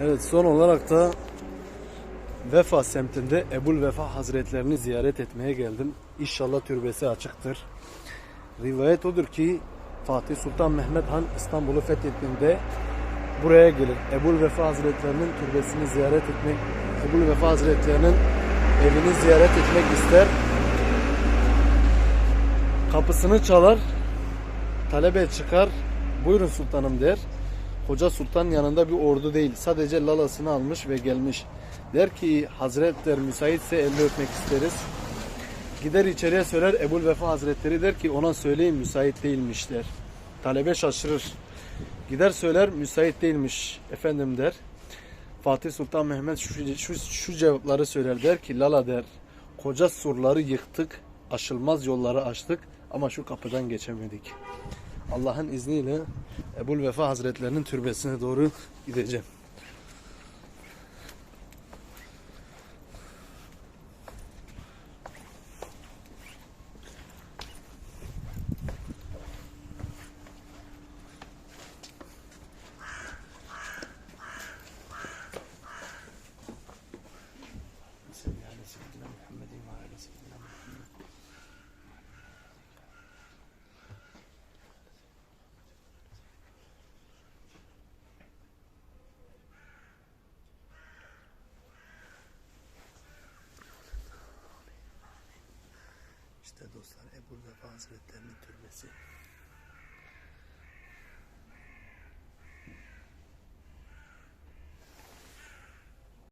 Evet son olarak da Vefa semtinde Ebul Vefa Hazretlerini ziyaret etmeye geldim. İnşallah türbesi açıktır. Rivayet odur ki Fatih Sultan Mehmet Han İstanbul'u fethettiğinde buraya gelir. Ebul Vefa Hazretlerinin türbesini ziyaret etmek, Ebul Vefa Hazretlerinin evini ziyaret etmek ister. Kapısını çalar, talebe çıkar, buyurun sultanım der. Hoca Sultan yanında bir ordu değil, sadece lalasını almış ve gelmiş. Der ki Hazretler müsaitse elini öpmek isteriz. Gider içeriye söyler Ebul Vefa Hazretleri der ki ona söyleyin müsait değilmiş der. Talebe şaşırır. Gider söyler müsait değilmiş efendim der. Fatih Sultan Mehmet şu, şu, şu cevapları söyler der ki Lala der koca surları yıktık aşılmaz yolları açtık ama şu kapıdan geçemedik. Allah'ın izniyle Ebul Vefa Hazretlerinin türbesine doğru gideceğim. İşte dostlar Ebul Vefa Hazretlerinin türbesi.